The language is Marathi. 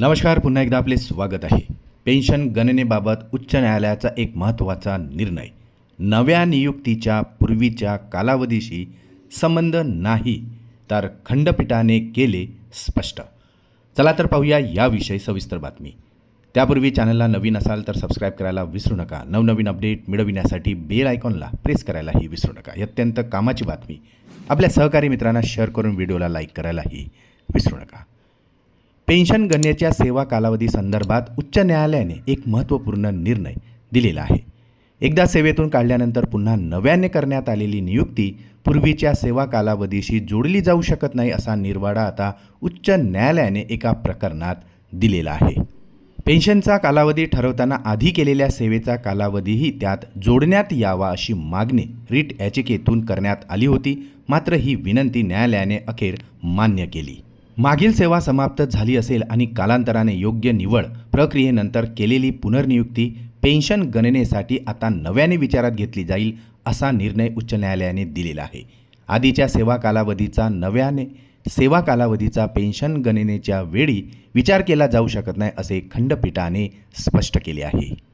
नमस्कार पुन्हा एकदा आपले स्वागत आहे. पेन्शन गणनेबाबत उच्च न्यायालयाचा एक महत्त्वाचा निर्णय. नव्या नियुक्तीच्या पूर्वीच्या कालावधीशी संबंध नाही तर खंडपीठाने केले स्पष्ट. चला तर पाहूया याविषयी सविस्तर बातमी. त्यापूर्वी चॅनलला नवीन असाल तर सबस्क्राईब करायला विसरू नका. नवनवीन अपडेट मिळविण्यासाठी बेल आयकॉनला प्रेस करायलाही विसरू नका. ही अत्यंत कामाची बातमी. आपल्या सहकारी मित्रांना शेअर करून व्हिडिओला लाईक करायलाही विसरू नका. पेन्शन गणनेच्या सेवा कालावधी संदर्भात उच्च न्यायालयाने एक महत्त्वपूर्ण निर्णय दिलेला आहे. एकदा सेवेतून काढल्यानंतर पुन्हा नव्याने करण्यात आलेली नियुक्ती पूर्वीच्या सेवा कालावधीशी जोडली जाऊ शकत नाही असा निर्वाडा आता उच्च न्यायालयाने एका प्रकरणात दिलेला आहे. पेन्शनचा कालावधी ठरवताना आधी केलेल्या सेवेचा कालावधीही त्यात जोडण्यात यावा अशी मागणी रिट याचिकेतून करण्यात आली होती मात्र ही विनंती न्यायालयाने अखेर मान्य केली. मागील सेवा समाप्त झाली असेल आणि कालांतराने योग्य निवड प्रक्रियेनंतर केलेली पुनर्नियुक्ती पेन्शन गणनेसाठी आता नव्याने विचारात घेतली जाईल असा निर्णय उच्च न्यायालयाने दिलेला आहे. आधीच्या सेवा कालावधीचा नव्याने सेवा कालावधीचा पेन्शन गणनेच्या वेळी विचार केला जाऊ शकत नाही असे खंडपीठाने स्पष्ट केले आहे.